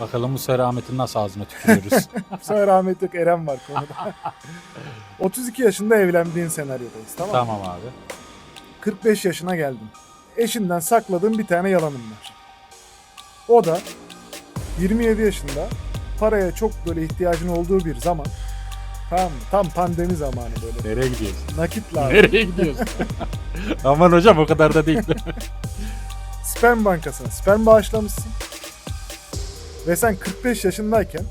Bakalım bu sefer Ahmet'in nasıl ağzına tükürüyoruz. Bu sefer Ahmet yok Eren var konuda. 32 yaşında evlendiğin senaryodayız tamam mı? tamam abi. 45 yaşına geldin. Eşinden sakladığın bir tane yalanın var. O da 27 yaşında paraya çok böyle ihtiyacın olduğu bir zaman mı? Tam pandemi zamanı böyle. Nereye gidiyoruz? Nakit lazım. Nereye gidiyoruz? Aman hocam o kadar da değil. sperm bankasına sperm bağışlamışsın. Ve sen 45 yaşındayken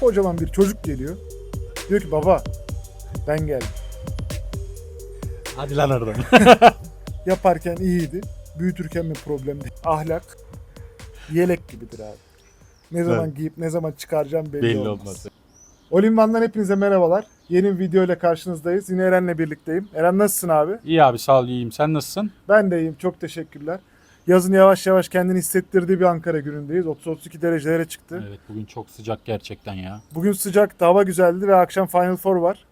kocaman bir çocuk geliyor. Diyor ki baba ben geldim. Hadi lan oradan. Yaparken iyiydi. Büyütürken mi problem değil. Ahlak yelek gibidir abi. Ne zaman Evet. giyip ne zaman çıkaracağım belli, Belli olmaz. olmaz. Olimvan'dan hepinize merhabalar. Yeni bir video ile karşınızdayız. Yine Eren'le birlikteyim. Eren nasılsın abi? İyi abi sağ ol iyiyim. Sen nasılsın? Ben de iyiyim. Çok teşekkürler. Yazın yavaş yavaş kendini hissettirdiği bir Ankara günündeyiz. 30-32 derecelere çıktı. Evet bugün çok sıcak gerçekten ya. Bugün sıcaktı, hava güzeldi ve akşam Final Four var.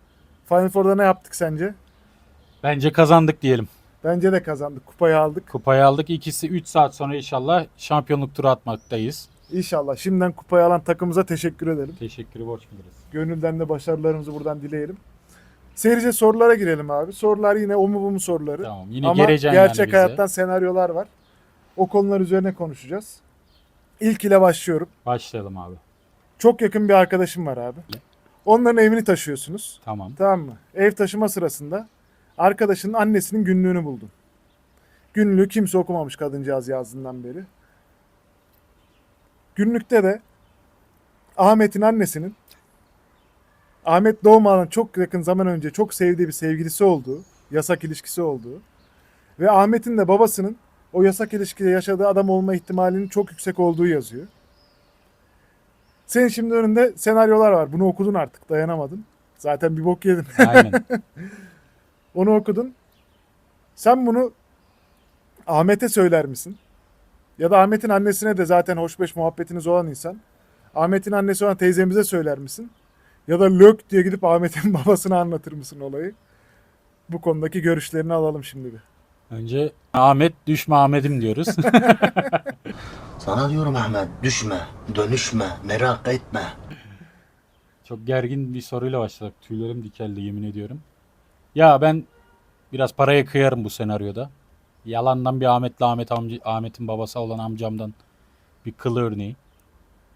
Final Four'da ne yaptık sence? Bence kazandık diyelim. Bence de kazandık. Kupayı aldık. Kupayı aldık. İkisi 3 saat sonra inşallah şampiyonluk turu atmaktayız. İnşallah. Şimdiden kupayı alan takımımıza teşekkür edelim. Teşekkürü borç biliriz. Gönülden de başarılarımızı buradan dileyelim. Seyirci sorulara girelim abi. Sorular yine o mu bu mu soruları. Tamam yine Ama geleceksin gerçek yani bize. hayattan senaryolar var. O konular üzerine konuşacağız. İlk ile başlıyorum. Başlayalım abi. Çok yakın bir arkadaşım var abi. Onların evini taşıyorsunuz. Tamam. Tamam mı? Ev taşıma sırasında arkadaşının annesinin günlüğünü buldun. Günlüğü kimse okumamış kadıncağız yazdığından beri. Günlükte de Ahmet'in annesinin Ahmet doğmadan çok yakın zaman önce çok sevdiği bir sevgilisi olduğu, yasak ilişkisi olduğu ve Ahmet'in de babasının o yasak ilişkide yaşadığı adam olma ihtimalinin çok yüksek olduğu yazıyor. Senin şimdi önünde senaryolar var. Bunu okudun artık dayanamadın. Zaten bir bok yedin. Aynen. Onu okudun. Sen bunu Ahmet'e söyler misin? Ya da Ahmet'in annesine de zaten hoşbeş muhabbetiniz olan insan. Ahmet'in annesi olan teyzemize söyler misin? Ya da lök diye gidip Ahmet'in babasına anlatır mısın olayı? Bu konudaki görüşlerini alalım şimdi bir. Önce Ahmet düşme Ahmet'im diyoruz. Sana diyorum Ahmet düşme, dönüşme, merak etme. Çok gergin bir soruyla başladık. Tüylerim dikeldi yemin ediyorum. Ya ben biraz paraya kıyarım bu senaryoda. Yalandan bir Ahmet'le Ahmet amca, Ahmet'in babası olan amcamdan bir kıl örneği.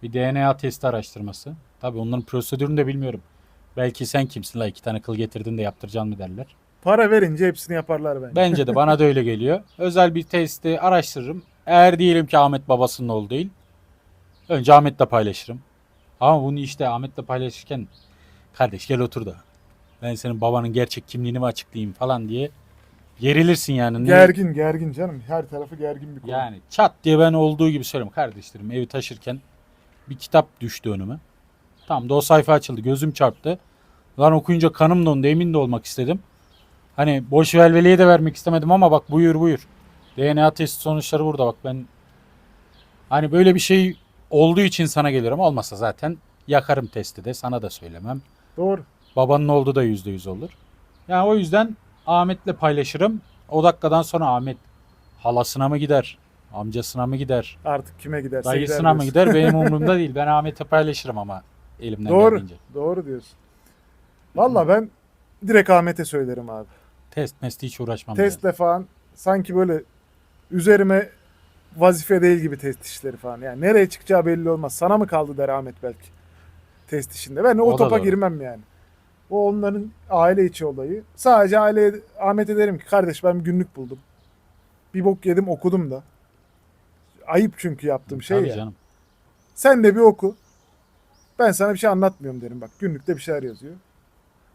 Bir DNA testi araştırması. Tabii onların prosedürünü de bilmiyorum. Belki sen kimsin la iki tane kıl getirdin de yaptıracaksın mı derler. Para verince hepsini yaparlar bence. Bence de bana da öyle geliyor. Özel bir testi araştırırım. Eğer diyelim ki Ahmet babasının oğlu değil. Önce Ahmet'le paylaşırım. Ama bunu işte Ahmet'le paylaşırken kardeş gel otur da. Ben senin babanın gerçek kimliğini mi açıklayayım falan diye gerilirsin yani. Gergin gergin canım. Her tarafı gergin bir konu. Yani çat diye ben olduğu gibi söylüyorum. Kardeşlerim evi taşırken bir kitap düştü önüme. Tam da o sayfa açıldı. Gözüm çarptı. Lan okuyunca kanım dondu. Emin de olmak istedim. Hani boş velveleye de vermek istemedim ama bak buyur buyur. DNA testi sonuçları burada bak ben hani böyle bir şey olduğu için sana gelirim. Olmasa zaten yakarım testi de sana da söylemem. Doğru. Babanın oldu da yüzde yüz olur. Yani o yüzden Ahmet'le paylaşırım. O dakikadan sonra Ahmet halasına mı gider? Amcasına mı gider? Artık kime giderse Dayısına mı gider gider? Benim umurumda değil. Ben Ahmet'e paylaşırım ama elimden Doğru. geldiğince. Doğru diyorsun. Valla ben direkt Ahmet'e söylerim abi. Test mesti hiç uğraşmam. Testle falan sanki böyle üzerime vazife değil gibi test işleri falan. Yani nereye çıkacağı belli olmaz. Sana mı kaldı der Ahmet belki test işinde. Ben o, O topa girmem yani. O onların aile içi olayı. Sadece aileye Ahmet'e derim ki kardeş ben bir günlük buldum. Bir bok yedim okudum da. Ayıp çünkü yaptığım şey Tabii ya. canım. Sen de bir oku. Ben sana bir şey anlatmıyorum derim bak. Günlükte bir şeyler yazıyor.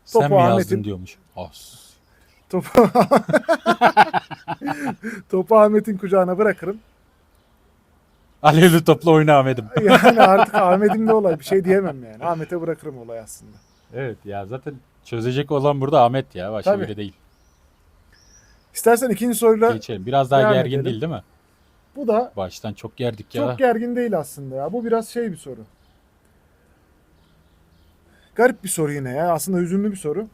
Sen Topu mi Ahmet'in- yazdın diyormuş. As. Topu, Topu Ahmet'in kucağına bırakırım. Alevli topla oyna Ahmet'im. Yani artık Ahmet'in de olay. Bir şey diyemem yani. Ahmet'e bırakırım olay aslında. evet ya zaten çözecek olan burada Ahmet ya. Başka Tabii. biri değil. İstersen ikinci soruyla Geçelim. Biraz daha Devam gergin edelim. değil değil mi? bu da Baştan çok gerdik ya. çok gergin değil aslında ya. Bu biraz şey bir soru. Garip bir soru yine ya. Aslında hüzünlü bir soru.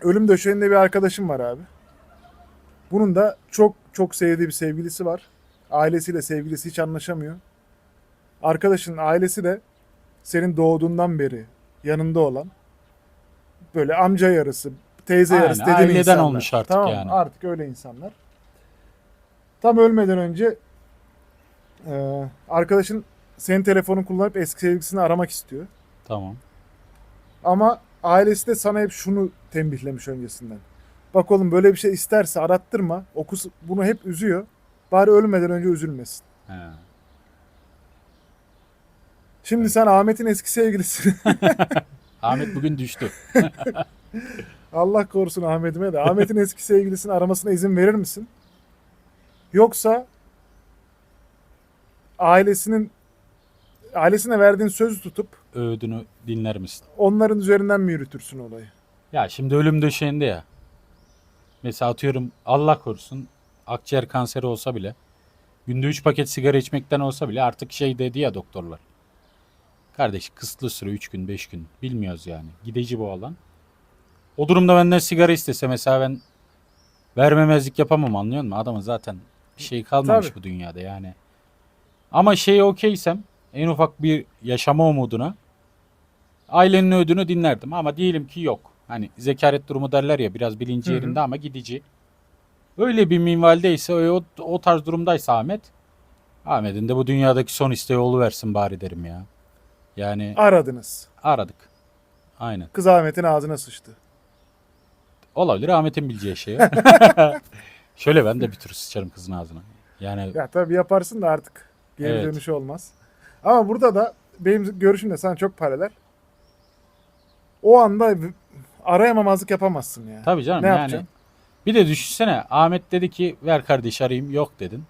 Ölüm döşeğinde bir arkadaşım var abi. Bunun da çok çok sevdiği bir sevgilisi var. Ailesiyle sevgilisi hiç anlaşamıyor. Arkadaşının ailesi de senin doğduğundan beri yanında olan böyle amca yarısı, teyze Aynen, yarısı dediğin aileden insanlar. olmuş artık tamam, yani. Artık öyle insanlar. Tam ölmeden önce e, arkadaşın senin telefonun kullanıp eski sevgilisini aramak istiyor. Tamam. Ama ailesi de sana hep şunu tembihlemiş öncesinden. Bak oğlum böyle bir şey isterse arattırma. O kız bunu hep üzüyor. Bari ölmeden önce üzülmesin. He. Şimdi sen Ahmet'in eski sevgilisi. Ahmet bugün düştü. Allah korusun Ahmet'ime de. Ahmet'in eski sevgilisini aramasına izin verir misin? Yoksa ailesinin ailesine verdiğin sözü tutup Öğüdünü dinler misin? onların üzerinden mi yürütürsün olayı? Ya şimdi ölüm döşeğinde ya. Mesela atıyorum Allah korusun akciğer kanseri olsa bile günde 3 paket sigara içmekten olsa bile artık şey dedi ya doktorlar. Kardeş kısıtlı süre 3 gün 5 gün bilmiyoruz yani. Gideci bu alan. O durumda benden sigara istese mesela ben vermemezlik yapamam anlıyor musun? Adamın zaten bir şey kalmamış Tabii. bu dünyada yani. Ama şeye okeysem en ufak bir yaşama umuduna ailenin ödünü dinlerdim ama diyelim ki yok. Hani zekaret durumu derler ya biraz bilinci Hı hı. yerinde ama gidici. Öyle bir minvaldeyse o, o tarz durumdaysa Ahmet Ahmet'in de bu dünyadaki son isteği versin bari derim ya. Yani Aradınız. aradık. Aynen. Kız Ahmet'in ağzına sıçtı. Olabilir Ahmet'in bileceği şey. Şöyle ben de bir tür sıçarım kızın ağzına. Yani Ya tabii yaparsın da artık geri Evet. dönüşü olmaz. Ama burada da benim görüşümde sana çok paralel. O anda arayamamazlık yapamazsın ya. tabii canım Ne yani. yapacaksın? Bir de düşünsene Ahmet dedi ki ver kardeş arayayım yok dedin.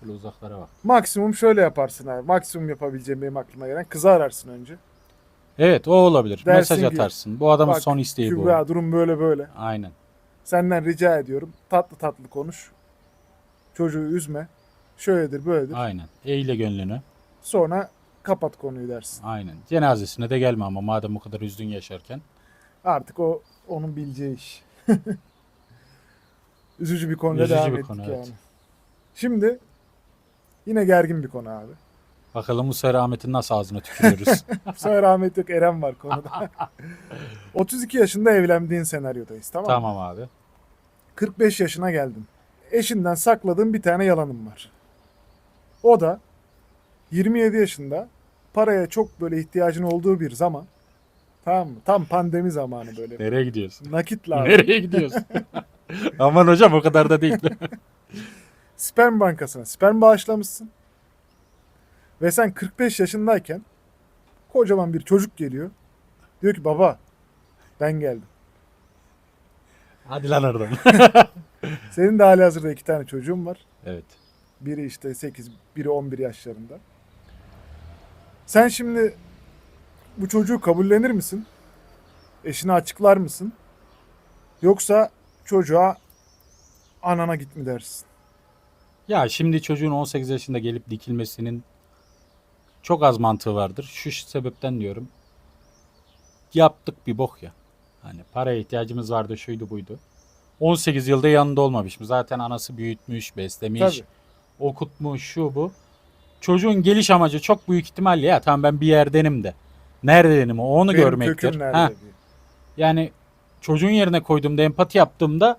Şöyle uzaklara bak. Maksimum şöyle yaparsın abi. Maksimum yapabileceğim benim aklıma gelen kızı ararsın önce. Evet o olabilir. Dersin Mesaj ki, atarsın. Bu adamın Bak, son isteği bu. Kübra durum böyle böyle. Aynen. Senden rica ediyorum. Tatlı tatlı konuş. Çocuğu üzme. Şöyledir böyledir. Aynen. Eyle gönlünü. Sonra kapat konuyu dersin. Aynen. Cenazesine de gelme ama madem o kadar üzdün yaşarken. Artık o onun bileceği iş. Üzücü bir konuyla Üzücü devam bir ettik konu, yani. evet. Şimdi yine gergin bir konu abi. Bakalım bu sefer Ahmet'in nasıl ağzına tükürüyoruz. Bu sefer Ahmet yok Eren var konuda. 32 yaşında evlendiğin senaryodayız tamam mı? tamam abi. 45 yaşına geldin. Eşinden sakladığın bir tane yalanın var. O da 27 yaşında paraya çok böyle ihtiyacın olduğu bir zaman tamam mı? Tam pandemi zamanı böyle. Nereye gidiyorsun? Nakit lazım. Nereye gidiyorsun? Aman hocam o kadar da değil. Sperm bankasına sperm bağışlamışsın. Ve sen 45 yaşındayken kocaman bir çocuk geliyor. Diyor ki baba ben geldim. Hadi lan oradan. Senin de hali hazırda iki tane çocuğun var. evet. Biri işte 8, biri 11 yaşlarında. Sen şimdi bu çocuğu kabullenir misin? Eşine açıklar mısın? Yoksa çocuğa anana git mi dersin? Ya şimdi çocuğun 18 yaşında gelip dikilmesinin çok az mantığı vardır. Şu sebepten diyorum. Yaptık bir bok ya. Hani paraya ihtiyacımız vardı şuydu buydu. 18 yılda yanında olmamış mı? Zaten anası büyütmüş, beslemiş, Tabii. okutmuş, şu bu. Çocuğun geliş amacı çok büyük ihtimalle ya tamam ben bir yerdenim de. Neredenim o onu Benim görmektir. köküm nerede Ha, diye. yani çocuğun yerine koyduğumda empati yaptığımda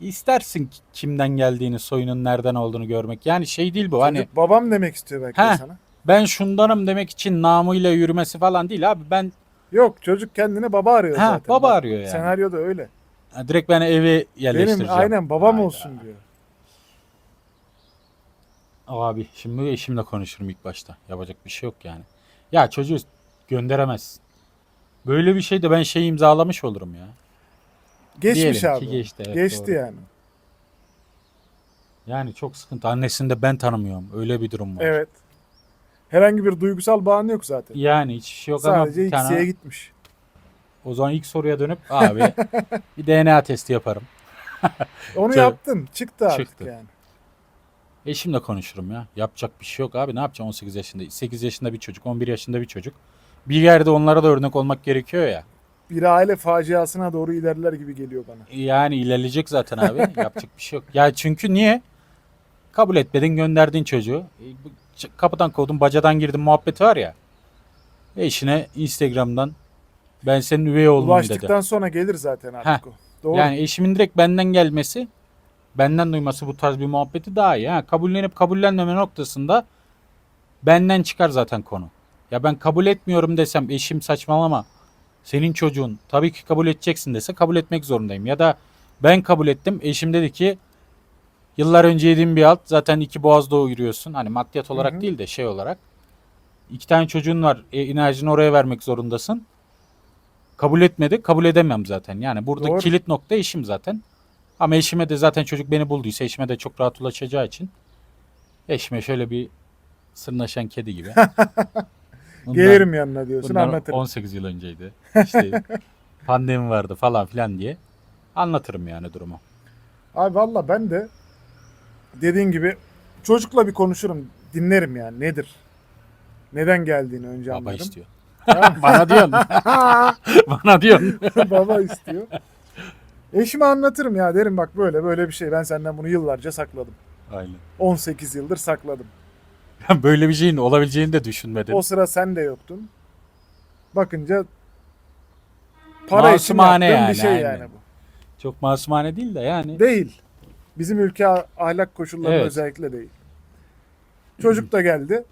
istersin ki kimden geldiğini, soyunun nereden olduğunu görmek. Yani şey değil bu. Hani Çocuk babam demek istiyor belki de Heh. sana. ben şundanım demek için namıyla yürümesi falan değil abi. Ben Yok çocuk kendine baba arıyor Ha, zaten. baba arıyor yani. Senaryoda öyle. ha, direkt ben eve yerleştireceğim. Benim aynen babam Hayda. olsun diyor. Abi şimdi eşimle konuşurum ilk başta. Yapacak bir şey yok yani. Ya çocuğu gönderemezsin. Böyle bir şey de ben şey imzalamış olurum ya. Geçmiş Diyelim abi. ki geçti, evet, Geçti doğru. yani. Yani çok sıkıntı. Annesini de ben tanımıyorum. Öyle bir durum var. Evet. Herhangi bir duygusal bağın yok zaten. Yani hiç şey yok ama Sadece bir tane... X'ye gitmiş. O zaman ilk soruya dönüp abi bir DNA testi yaparım. Onu Tabii. yaptın. Çıktı artık Çıktı. yani. Eşimle konuşurum ya. Yapacak bir şey yok abi. Ne yapacağım 18 yaşında? 8 yaşında bir çocuk, 11 yaşında bir çocuk. Bir yerde onlara da örnek olmak gerekiyor ya. Bir aile faciasına doğru ilerler gibi geliyor bana. Yani ilerleyecek zaten abi. Yapacak bir şey yok. Ya çünkü niye? Kabul etmedin gönderdin çocuğu. E, kapıdan kovdum bacadan girdim muhabbeti var ya. Eşine Instagram'dan ben senin üvey oğlunum dedi. Ulaştıktan sonra gelir zaten artık o. Doğru. Yani eşimin direkt benden gelmesi, benden duyması bu tarz bir muhabbeti daha iyi. Ha, kabullenip kabullenmeme noktasında benden çıkar zaten konu. Ya ben kabul etmiyorum desem eşim saçmalama. Senin çocuğun tabii ki kabul edeceksin dese kabul etmek zorundayım. Ya da ben kabul ettim. Eşim dedi ki yıllar önce yediğim bir alt zaten iki boğazda uyuruyorsun. Hani maddiyat olarak hı. değil de şey olarak. İki tane çocuğun var. E, enerjini oraya vermek zorundasın. Kabul etmedi. Kabul edemem zaten. Yani burada Doğru. kilit nokta eşim zaten. Ama eşime de zaten çocuk beni bulduysa eşime de çok rahat ulaşacağı için eşime şöyle bir sırnaşan kedi gibi. Bundan- Gelirim yanına diyorsun bundan anlatırım. 18 yıl önceydi. İşte pandemi vardı falan filan diye. Anlatırım yani durumu. Abi valla ben de dediğin gibi çocukla bir konuşurum. Dinlerim yani nedir? Neden geldiğini önce Baba anlarım. istiyor. Bana diyorsun. Bana diyorsun. Baba istiyor. Eşime anlatırım ya derim bak böyle böyle bir şey. Ben senden bunu yıllarca sakladım. Aynen. 18 yıldır sakladım. Böyle bir şeyin olabileceğini de düşünmedim. O sıra sen de yoktun. Bakınca para için Masumane yaptığım yani, bir şey aynen. yani bu. Çok masumane değil de yani. Değil. Bizim ülke ah- ahlak koşulları Evet. özellikle değil. Çocuk da geldi.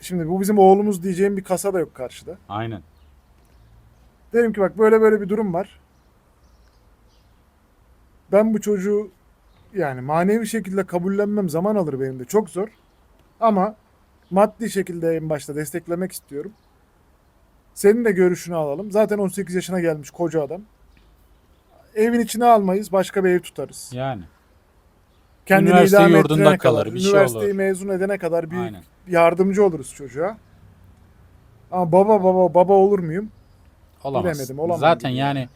Şimdi bu bizim oğlumuz diyeceğim bir kasa da yok karşıda. Aynen. Dedim ki bak böyle böyle bir durum var. Ben bu çocuğu yani manevi şekilde kabullenmem zaman alır benim de çok zor. Ama maddi şekilde en başta desteklemek istiyorum. Senin de görüşünü alalım. Zaten 18 yaşına gelmiş koca adam. Evin içine almayız, başka bir ev tutarız. Yani. Kendini Üniversite idame yurdunda kalır, kadar, bir şey üniversiteyi olur. mezun edene kadar bir Aynen. yardımcı oluruz çocuğa. Ama baba baba baba olur muyum? Olamaz. Bilemedim, olamam Zaten gibi yani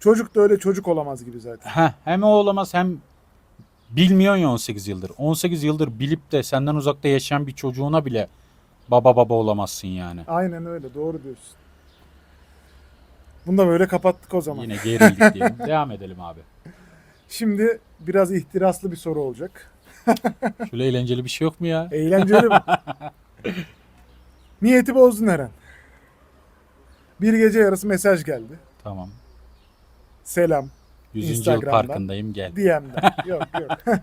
Çocuk da öyle çocuk olamaz gibi zaten. heh, hem o olamaz hem bilmiyorsun ya 18 yıldır. 18 yıldır bilip de senden uzakta yaşayan bir çocuğuna bile baba baba olamazsın yani. Aynen öyle doğru diyorsun. Bunu da böyle kapattık o zaman. Yine gerildik diyelim. Devam edelim abi. Şimdi biraz ihtiraslı bir soru olacak. Şöyle eğlenceli bir şey yok mu ya? Eğlenceli mi? Niyeti bozdun Eren. Bir gece yarısı mesaj geldi. Tamam. Selam. 100. yıl Instagram'dan. parkındayım gel. DM'den. yok yok.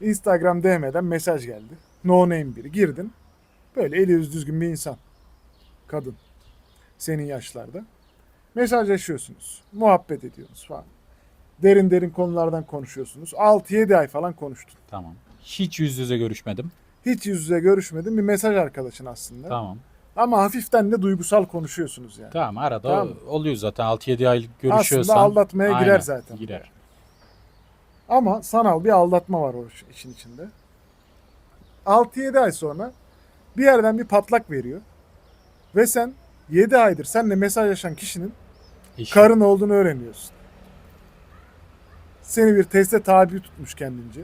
Instagram DM'den mesaj geldi. No name biri. Girdin. Böyle eli yüz düzgün bir insan. Kadın. Senin yaşlarda. Mesajlaşıyorsunuz. Muhabbet ediyorsunuz falan. Derin derin konulardan konuşuyorsunuz. 6-7 ay falan konuştun. Tamam. Hiç yüz yüze görüşmedim. Hiç yüz yüze görüşmedin. Bir mesaj arkadaşın aslında. Tamam. Ama hafiften de duygusal konuşuyorsunuz yani. Tamam arada Tamam. oluyor zaten 6-7 aylık görüşüyorsan. Aslında aldatmaya girer Aynen, zaten. Girer. Ama sanal bir aldatma var o işin içinde. 6-7 ay sonra bir yerden bir patlak veriyor. Ve sen 7 aydır seninle mesajlaşan kişinin Eşim. karın olduğunu öğreniyorsun. Seni bir teste tabi tutmuş kendince.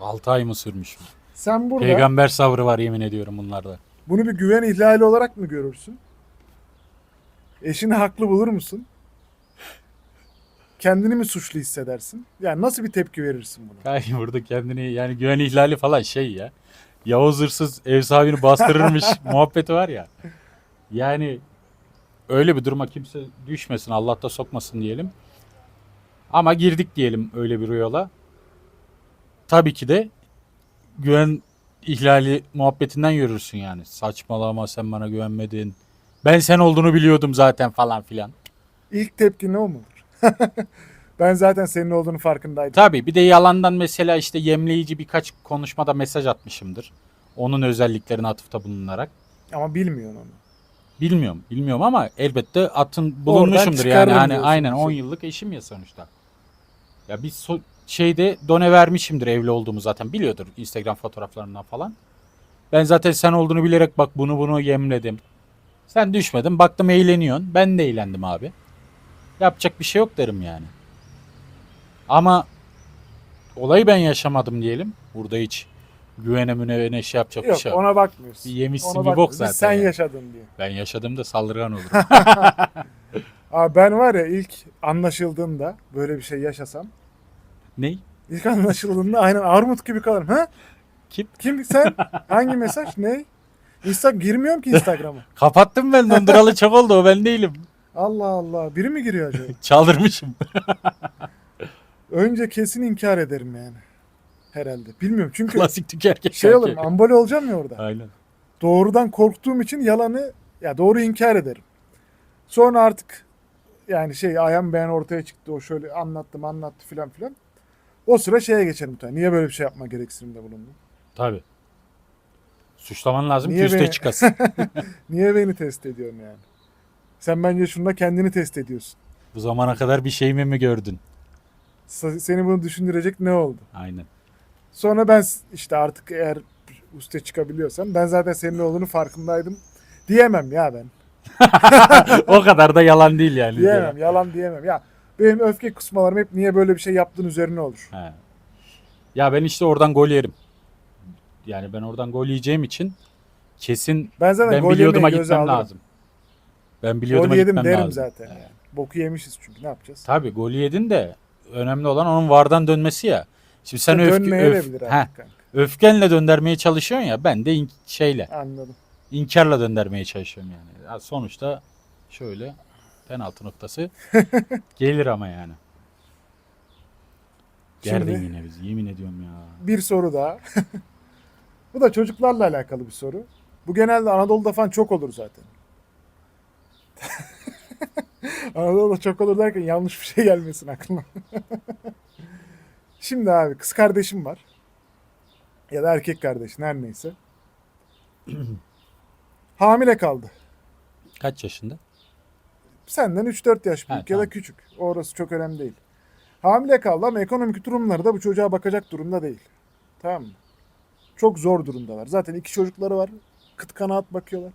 6 ay mı sürmüş? Sen burada Peygamber sabrı var yemin ediyorum bunlarda. Bunu bir güven ihlali olarak mı görürsün? Eşini haklı bulur musun? Kendini mi suçlu hissedersin? Yani nasıl bir tepki verirsin buna? Kay burada kendini yani güven ihlali falan şey ya. Yavuz hırsız ev sahibini bastırırmış muhabbeti var ya. Yani öyle bir duruma kimse düşmesin Allah da sokmasın diyelim. Ama girdik diyelim öyle bir yola. Tabii ki de güven ihlali muhabbetinden yürürsün yani. Saçmalama sen bana güvenmedin. Ben sen olduğunu biliyordum zaten falan filan. İlk tepki ne o mudur? ben zaten senin olduğunu farkındaydım. Tabii bir de yalandan mesela işte yemleyici birkaç konuşmada mesaj atmışımdır. Onun özelliklerine atıfta bulunarak. Ama bilmiyorsun onu. Bilmiyorum, bilmiyorum ama elbette atın bulunmuşumdur yani. Hani aynen bir 10 şey. yıllık eşim ya sonuçta. Ya bir so- şeyde done vermişimdir evli olduğumu zaten biliyordur Instagram fotoğraflarından falan. Ben zaten sen olduğunu bilerek bak bunu bunu yemledim. Sen düşmedin. Baktım eğleniyorsun. Ben de eğlendim abi. Yapacak bir şey yok derim yani. Ama olayı ben yaşamadım diyelim. Burada hiç güvene müne şey yapacak bir Yok şey yok. ona bakmıyorsun. Bir yemişsin Ona bir bok bakmıyorsun. zaten Biz Sen yani. yaşadın diye. Ben yaşadığımda saldırgan olurum. Abi ben var ya ilk anlaşıldığında böyle bir şey yaşasam ne? ilk anlaşıldığında aynen armut gibi kalırım. Ha? Kim? Kim sen? Hangi mesaj? Ne? Instagram girmiyorum ki Instagram'a. Kapattım ben donduralı çok oldu o ben değilim. Allah Allah. Biri mi giriyor acaba? Çaldırmışım. Önce kesin inkar ederim yani. Herhalde. Bilmiyorum çünkü Klasik tükerken. şey olurum ambole olacağım ya orada. Aynen. Doğrudan korktuğum için yalanı ya doğru inkar ederim. Sonra artık yani şey ayağım beğen ortaya çıktı. O şöyle anlattım anlattı filan filan. O sıra şeye geçerim tabii. Niye böyle bir şey yapma gereksinimde bulundum? Tabii. Suçlaman lazım Niye ki üste çıkasın. Niye beni test ediyorsun yani? Sen bence şunda kendini test ediyorsun. Bu zamana kadar bir şeyimi mi gördün? Sa- Seni bunu düşündürecek ne oldu? Aynen. Sonra ben s- işte artık eğer üste çıkabiliyorsam ben zaten senin olduğunu farkındaydım. Diyemem ya ben. o kadar da yalan değil yani. Diyemem. Yalan diyemem. Ya benim öfke kusmalarım hep niye böyle bir şey yaptığın üzerine olur. He. Ya ben işte oradan gol yerim. Yani ben oradan gol yiyeceğim için kesin Ben zaten ben gol biliyorduma gitmem alırım. lazım. Ben biliyorduma Gol yedim gitmem derim lazım. zaten. Yani. Boku yemişiz çünkü ne yapacağız? Tabii golü yedin de önemli olan onun vardan dönmesi ya. Şimdi sen İşte öfke, öf- Heh, öfkenle döndürmeye çalışıyorsun ya ben de in- şeyle Anladım. inkarla döndürmeye çalışıyorum yani. Ya sonuçta şöyle penaltı noktası gelir ama yani. Gerdin Şimdi- yine bizi yemin ediyorum ya. Bir soru daha. Bu da çocuklarla alakalı bir soru. Bu genelde Anadolu'da falan çok olur zaten. Anadolu'da çok olur derken yanlış bir şey gelmesin aklına. Şimdi abi kız kardeşim var. Ya da erkek kardeşin her neyse. Hamile kaldı. Kaç yaşında? Senden 3-4 yaş büyük Ha, ya tamam. da küçük. Orası çok önemli değil. Hamile kaldı ama ekonomik durumları da bu çocuğa bakacak durumda değil. Tamam mı? Çok zor durumdalar. Zaten iki çocukları var. Kıt kanaat bakıyorlar.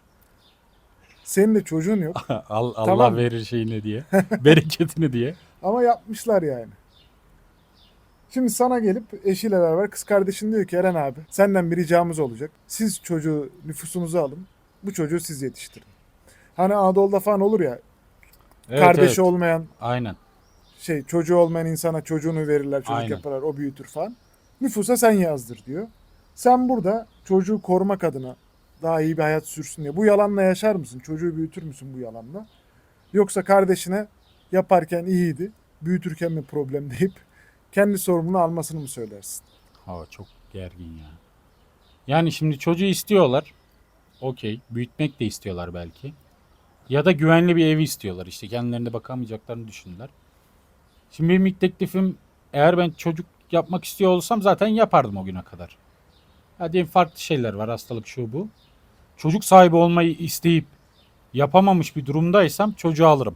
Senin de çocuğun yok. Al- Allah Tamam. verir şeyini diye. bereketini diye. Ama yapmışlar yani. Şimdi sana gelip eşiyle beraber kız kardeşin diyor ki Eren abi senden bir ricamız olacak. Siz çocuğu nüfusunuzu alın. Bu çocuğu siz yetiştirin. Hani Anadolu'da falan olur ya Evet, kardeşi evet. olmayan Aynen. şey çocuğu olmayan insana çocuğunu verirler çocuk Aynen. yaparlar o büyütür falan. Nüfusa sen yazdır diyor. Sen burada çocuğu korumak adına daha iyi bir hayat sürsün diye bu yalanla yaşar mısın? Çocuğu büyütür müsün bu yalanla? Yoksa kardeşine yaparken iyiydi, büyütürken mi problem deyip kendi sorumluluğunu almasını mı söylersin? Hava çok gergin ya. Yani şimdi çocuğu istiyorlar. Okey. Büyütmek de istiyorlar belki. Ya da güvenli bir evi istiyorlar. İşte kendilerine bakamayacaklarını düşündüler. Şimdi benim ilk teklifim eğer ben çocuk yapmak istiyor olsam zaten yapardım o güne kadar. Ha diyelim farklı şeyler var. Hastalık şu bu. Çocuk sahibi olmayı isteyip yapamamış bir durumdaysam çocuğu alırım.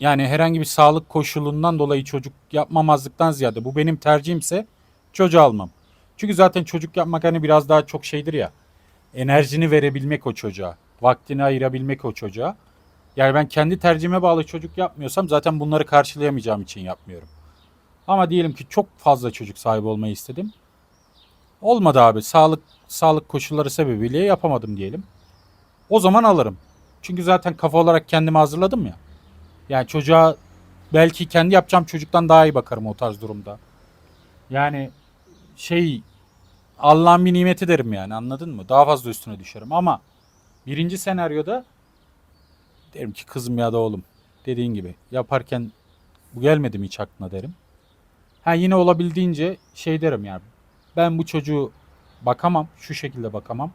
Yani herhangi bir sağlık koşulundan dolayı çocuk yapmamazlıktan ziyade bu benim tercihimse çocuğu almam. Çünkü zaten çocuk yapmak hani biraz daha çok şeydir ya. Enerjini verebilmek o çocuğa. Vaktini ayırabilmek o çocuğa. Yani ben kendi tercihime bağlı çocuk yapmıyorsam zaten bunları karşılayamayacağım için yapmıyorum. Ama diyelim ki çok fazla çocuk sahibi olmayı istedim. Olmadı abi. Sağlık sağlık koşulları sebebiyle yapamadım diyelim. O zaman alırım. Çünkü zaten kafa olarak kendimi hazırladım ya. Yani çocuğa belki kendi yapacağım çocuktan daha iyi bakarım o tarz durumda. Yani şey Allah'ın bir nimeti derim yani anladın mı? Daha fazla üstüne düşerim ama birinci senaryoda derim ki kızım ya da oğlum dediğin gibi yaparken bu gelmedi mi hiç aklına derim. Ha yine olabildiğince şey derim yani ben bu çocuğu bakamam şu şekilde bakamam.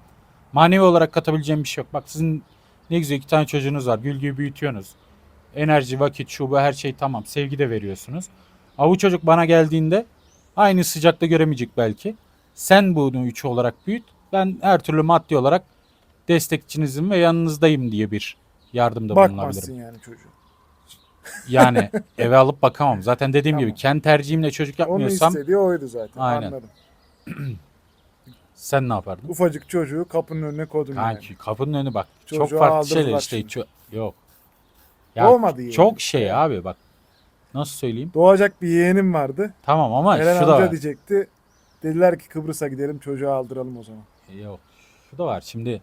Manevi olarak katabileceğim bir şey yok. Bak sizin ne güzel iki tane çocuğunuz var. Gül gibi büyütüyorsunuz. Enerji, vakit, şu her şey tamam. Sevgi de veriyorsunuz. Ama bu çocuk bana geldiğinde aynı sıcakta göremeyecek belki. Sen bunu üçü olarak büyüt. Ben her türlü maddi olarak destekçinizim ve yanınızdayım diye bir yardımda Bakmazsın bulunabilirim. yani çocuğu. Yani eve alıp bakamam. Zaten dediğim Tamam. gibi kendi tercihimle çocuk Onu yapmıyorsam istediği oydu zaten. Aynen. Anladım. sen ne yapardın? Ufacık çocuğu kapının önüne koydum yani. Kanki kapının önü bak. çok Çocuğu farklı şeyler aldırdılar işte. şimdi. ço- yok. Doğmadı yani. Çok şey abi bak. Nasıl söyleyeyim? Doğacak bir yeğenim vardı. Tamam ama Eren şu da amca var. diyecekti. Dediler ki Kıbrıs'a gidelim çocuğu aldıralım o zaman. Yok. Şu da var. Şimdi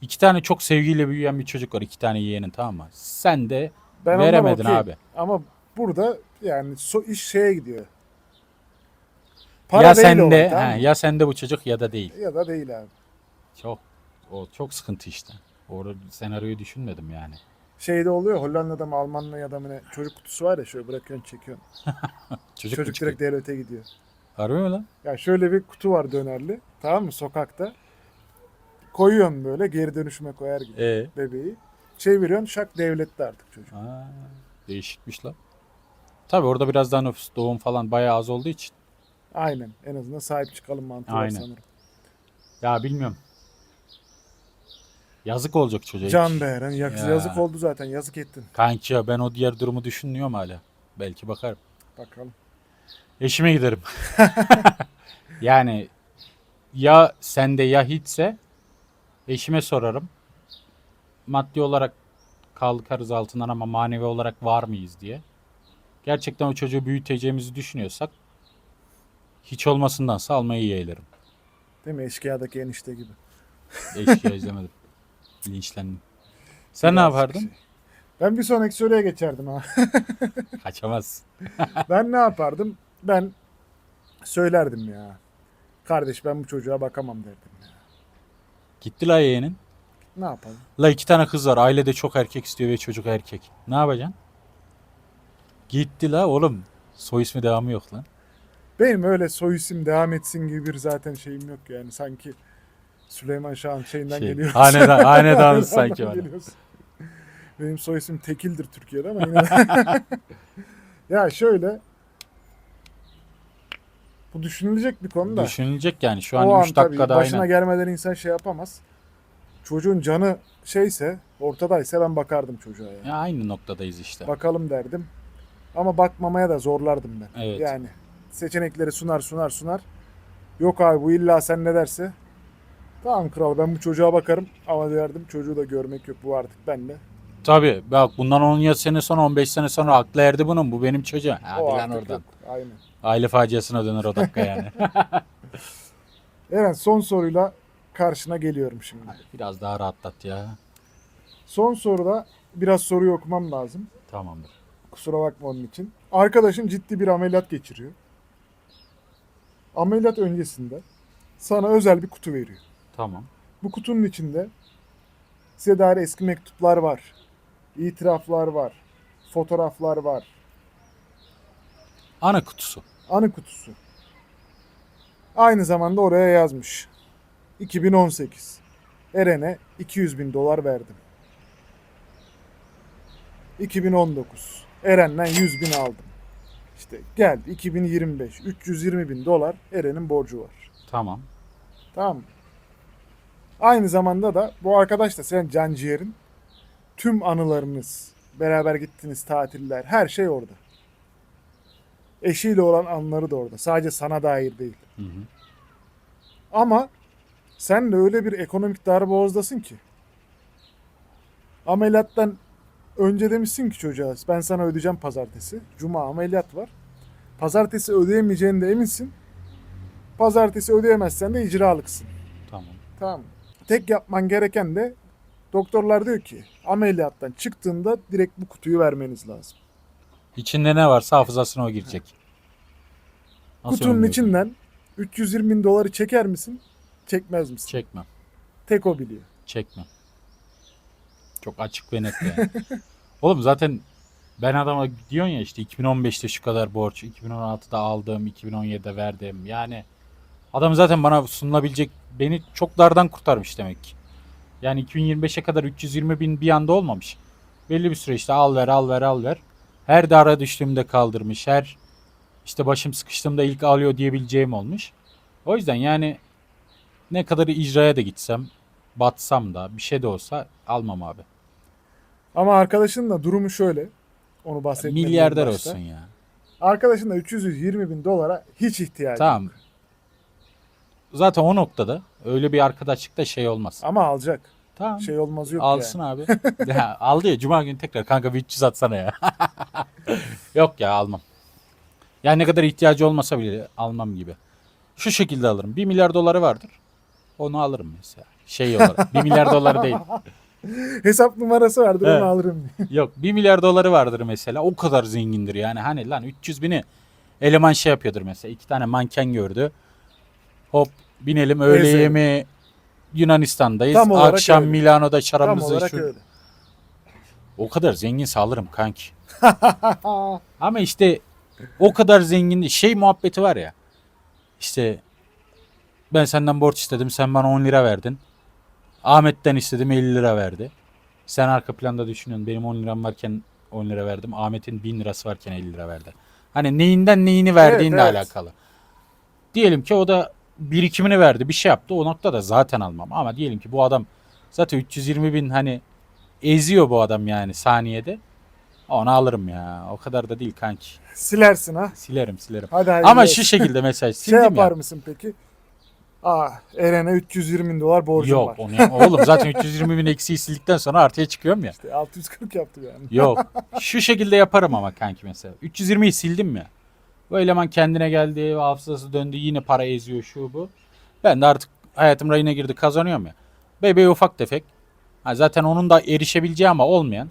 iki tane çok sevgiyle büyüyen bir çocuk var. iki tane yeğenin tamam mı? Sen de Ben ondan veremedin okeyim. abi. Ama burada yani so, iş şeye gidiyor. Para ya değil sende, tamam mı? ya sende bu çocuk ya da değil. ya da değil abi. Çok o çok sıkıntı işte. Orada senaryoyu düşünmedim yani. Şeyde oluyor Hollanda'da mı Almanya'da mı ne çocuk kutusu var ya şöyle bırakıyorsun çekiyorsun. Çocuk, Çocuk mu çıkıyor? direkt devlete gidiyor. Harbi mi lan? Ya şöyle bir kutu var dönerli. Tamam mı sokakta. Koyuyorsun böyle geri dönüşüme koyar gibi Ee, bebeği. Çeviriyorsun şak devlette artık çocuk. aa, değişikmiş lan. Tabi orada biraz daha nüfus doğum falan bayağı az olduğu için. Aynen. En azından sahip çıkalım mantığı var Aynen. sanırım. Ya bilmiyorum. Yazık olacak çocuğa. Can be Eren. yak- Ya. Yazık oldu zaten. Yazık ettin. Kanki ya ben o diğer durumu düşünmüyorum hala. Belki bakarım. Bakalım. Eşime giderim. yani ya sende ya hiçse eşime sorarım. Maddi olarak kalkarız altından ama manevi olarak var mıyız diye. Gerçekten o çocuğu büyüteceğimizi düşünüyorsak hiç olmasındansa almayı yeğlerim. Değil mi? Eşkıya'daki enişte gibi. Eşya izlemedim. Linçlendim. Sen ne Birazcık yapardın? şey. Ben bir sonraki soruya geçerdim ha. Kaçamaz. ben ne yapardım? Ben söylerdim ya. Kardeş ben bu çocuğa bakamam derdim ya. Gitti la yeğenin. Ne yapalım? La iki tane kız var. Ailede çok erkek istiyor ve çocuk erkek. Ne yapacaksın? Gitti la oğlum. Soy ismi devamı yok lan. Benim öyle soy isim devam etsin gibi bir zaten şeyim yok yani. Sanki Süleyman Şah'ın şeyinden Şey, geliyoruz. hanedan- hanedanız sanki bana. Geliyoruz. Benim soy isim Tekil'dir Türkiye'de ama yine de. ya şöyle bu düşünülecek bir konu da. Düşünülecek yani. Şu o an an 3 tabii dakikada başına aynen. gelmeden insan şey yapamaz. Çocuğun canı şeyse ortadaysa ben bakardım çocuğa ya. Ya aynı noktadayız işte. Bakalım derdim. Ama bakmamaya da zorlardım ben. Evet. Yani seçenekleri sunar sunar sunar. Yok abi bu illa sen ne derse. Tamam kral ben bu çocuğa bakarım ama derdim çocuğu da görmek yok bu artık bende. Tabii bak bundan 10 sene sonra 15 sene sonra aklı erdi bunun. Bu benim çocuğum. Hadi o lan oradan. yok. Aynen. Aile faciasına döner o dakika yani. Evet son soruyla karşına geliyorum şimdi. Biraz daha rahatlat ya. Son soruda biraz soruyu okumam lazım. Tamamdır. Kusura bakma onun için. Arkadaşın ciddi bir ameliyat geçiriyor. Ameliyat öncesinde sana özel bir kutu veriyor. Tamam. Bu kutunun içinde size dair eski mektuplar var. itiraflar var. Fotoğraflar var. Ana kutusu. Anı kutusu. Aynı zamanda oraya yazmış. 2018. Eren'e 200 bin dolar verdim. 2019. Eren'den 100 bin aldım. İşte geldi 2025. 320 bin dolar Eren'in borcu var. Tamam. Tamam mı? Aynı zamanda da bu arkadaş da sen canciğerin tüm anılarınız, beraber gittiğiniz tatiller, her şey orada. Eşiyle olan anıları da orada. Sadece sana dair değil. Hı hı. Ama sen de öyle bir ekonomik darboğazdasın ki. Ameliyattan önce demişsin ki çocuğa ben sana ödeyeceğim pazartesi. Cuma ameliyat var. Pazartesi ödeyemeyeceğini de eminsin. Pazartesi ödeyemezsen de icralıksın. Tamam. Tamam. Tek yapman gereken de doktorlar diyor ki ameliyattan çıktığında direkt bu kutuyu vermeniz lazım. İçinde ne varsa hafızasına o girecek. Nasıl Kutunun önlüyorsun? içinden 320 bin doları çeker misin? Çekmez misin? Çekmem. Tek o biliyor. Çekmem. Çok açık ve net yani. Oğlum zaten ben adama diyorsun ya işte 2015'te şu kadar borç, 2016'da aldım, 2017'de verdim. Yani adam zaten bana sunulabilecek beni çok dardan kurtarmış demek ki. Yani 2025'e kadar 320 bin bir anda olmamış. Belli bir süre işte al ver al ver al ver. Her dara düştüğümde kaldırmış. Her işte başım sıkıştığımda ilk alıyor diyebileceğim olmuş. O yüzden yani ne kadar icraya da gitsem batsam da bir şey de olsa almam abi. Ama arkadaşın da durumu şöyle. Onu bahsetmedim. Milyarder başta. olsun ya. Arkadaşın da 320 bin dolara hiç ihtiyacı Tamam. yok. Zaten o noktada öyle bir arkadaşlıkta şey olmaz. Ama alacak. Tamam. Şey olmaz yok Alsın yani. abi. ya, aldı ya cuma günü tekrar kanka bir 300 atsana ya. Yok ya almam. Yani ne kadar ihtiyacı olmasa bile almam gibi. Şu şekilde alırım. 1 milyar doları vardır. Onu alırım mesela. Şey olarak. 1 milyar doları değil. Hesap numarası vardır Evet. onu alırım. Yok 1 milyar doları vardır mesela. O kadar zengindir yani. Hani lan 300 bini Eleman şey yapıyordur mesela. iki tane manken gördü. Hop binelim öğle yemeği Yunanistan'dayız. Tam olarak Akşam öyle. Milano'da Tam şarabımızı olarak öyle. O kadar zengin sağlarım kanki. Ama işte o kadar zengin şey muhabbeti var ya. İşte ben senden borç istedim sen bana 10 lira verdin. Ahmet'ten istedim 50 lira verdi. Sen arka planda düşünüyorsun benim 10 liram varken 10 lira verdim. Ahmet'in 1000 lirası varken 50 lira verdi. Hani neyinden neyini verdiğinle evet. alakalı. Diyelim ki o da birikimini verdi bir şey yaptı o noktada zaten almam. Ama diyelim ki bu adam zaten 320 bin hani eziyor bu adam yani saniyede. Onu alırım ya. O kadar da değil kanki. Silersin ha. Silerim silerim. Hadi hayırlı Ama olsun. şu şekilde mesela şey sildim yapar ya. mısın peki? Aa Eren'e 320 bin dolar borcum Yok var. onu yap- oğlum zaten 320 bin eksiği sildikten sonra artıya çıkıyorum ya. İşte 640 yaptı yani. Yok. Şu şekilde yaparım ama kanki mesela. 320'yi sildim mi? Bu eleman kendine geldi, hafızası döndü, yine para eziyor şu bu. Ben de artık hayatım rayına girdi kazanıyorum ya. Bebeği ufak tefek. Ha, zaten onun da erişebileceği ama olmayan.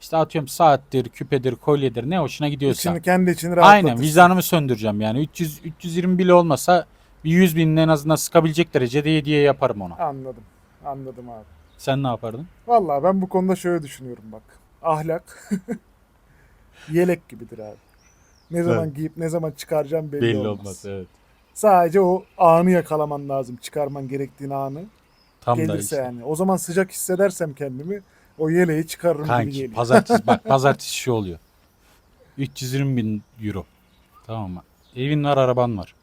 İşte atıyorum saattir, küpedir, kolyedir ne hoşuna gidiyorsa. İçini kendi içini rahatlatırsın. Aynen vicdanımı söndüreceğim yani. 300 320 bile olmasa bir 100 binin en azından sıkabilecek derecede hediye yaparım ona. Anladım. Anladım abi. Sen ne yapardın? Vallahi ben bu konuda şöyle düşünüyorum bak. Ahlak yelek gibidir abi. Ne zaman giyip ne zaman çıkaracağım belli, olmaz. evet. Sadece o anı yakalaman lazım. Çıkarman gerektiğin anı. Tam da gelirse işte. yani. O zaman sıcak hissedersem kendimi o yeleği çıkarırım gibi Kanki geliyor. pazartesi bak pazartesi şu oluyor. 320 bin euro. Tamam mı? Evin var araban var.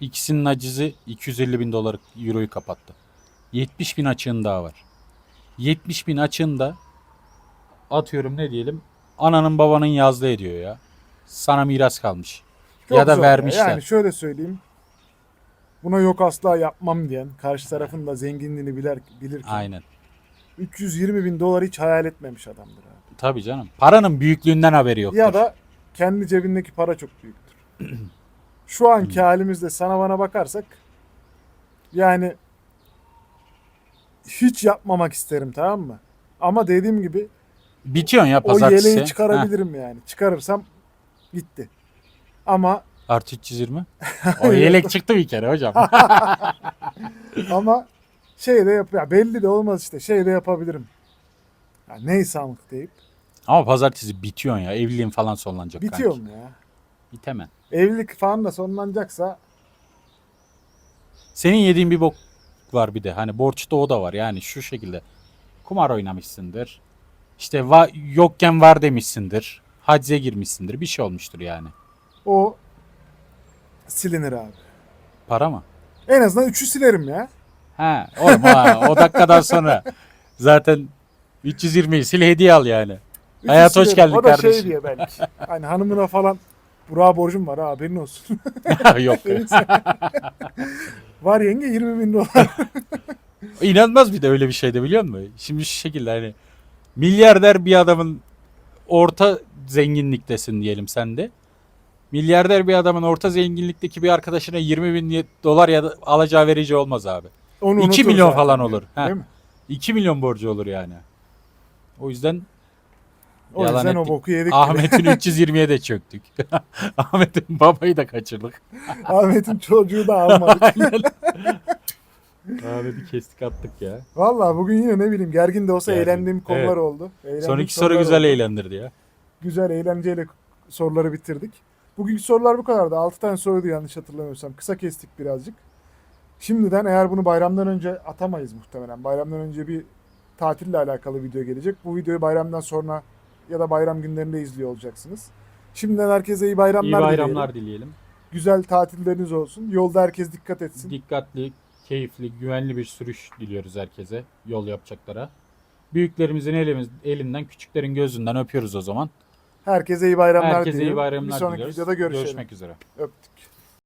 İkisinin acizi 250 bin dolar euroyu kapattı. 70 bin açığın daha var. 70 bin açığında atıyorum ne diyelim ananın babanın yazdığı ediyor ya. Sana miras kalmış. Çok ya da zor vermişler. Yani şöyle söyleyeyim. Buna yok asla yapmam diyen, karşı tarafın da zenginliğini bilir, bilirken Aynen. 320 bin dolar hiç hayal etmemiş adamdır abi. Tabii canım. Paranın büyüklüğünden haberi yoktur. Ya da kendi cebindeki para çok büyüktür. Şu anki Hmm. halimizde sana bana bakarsak yani hiç yapmamak isterim tamam mı? Ama dediğim gibi Bitiyorsun ya o pazartesi. yeleği Heh, çıkarabilirim yani. Çıkarırsam gitti. Ama Artı 320. O yelek çıktı bir kere hocam. ama şey de yap ya belli de olmaz işte şey de yapabilirim. Ya neyse amık deyip Ama pazartesi bitiyorsun ya. Evliliğin falan sonlanacak bitiyor kanki. mu ya? Bitemem. Evlilik falan da sonlanacaksa Senin yediğin bir bok var bir de. Hani borçta o da var. Yani şu şekilde. Kumar oynamışsındır. İşte va- yokken var demişsindir. Hacize girmişsindir. Bir şey olmuştur yani. o silinir abi. Para mı? En azından üçü silerim ya. Ha, oğlum ha, o dakikadan sonra zaten 320'yi sil hediye al yani. Üçü Hayat hoş silerim. geldin O da şey kardeşim. diye belki. Hani hanımına falan Burak'a borcum var ha haberin olsun. Yok. var yenge 20 bin dolar. İnanmaz bir de öyle bir şey de biliyor musun? Şimdi şu şekilde hani milyarder bir adamın orta zenginliktesin diyelim sen de. Milyarder bir adamın orta zenginlikteki bir arkadaşına 20 bin dolar ya da alacağı verici olmaz abi. Onu 2 unutur milyon zaten. falan olur. Ha. Değil mi? 2 milyon borcu olur yani. O yüzden O Yalan yüzden o ettik. boku yedik. Ahmet'in 320'ye de çöktük. Ahmet'in babayı da kaçırdık. Ahmet'in çocuğu da almadık. Ahmet'i kestik attık ya. Valla bugün yine ne bileyim gergin de olsa Gergin. eğlendiğim konular Evet. oldu. Eğlendiğim Son iki soru güzel oldu. eğlendirdi ya. Güzel eğlenceyle soruları bitirdik. Bugünkü sorular bu kadardı. 6 tane soruydu yanlış hatırlamıyorsam. Kısa kestik birazcık. Şimdiden eğer bunu bayramdan önce atamayız muhtemelen. Bayramdan önce bir tatille alakalı video gelecek. Bu videoyu bayramdan sonra ya da bayram günlerinde izliyor olacaksınız. Şimdiden herkese iyi bayramlar, İyi bayramlar dileyelim. dileyelim. Güzel tatilleriniz olsun. Yolda herkes dikkat etsin. Dikkatli, keyifli, güvenli bir sürüş diliyoruz herkese yol yapacaklara. Büyüklerimizin elimiz, elinden, küçüklerin gözünden öpüyoruz o zaman. Herkese iyi bayramlar Herkese iyi bayramlar Bir sonraki diliyoruz. videoda görüşelim. Görüşmek üzere. Öptük.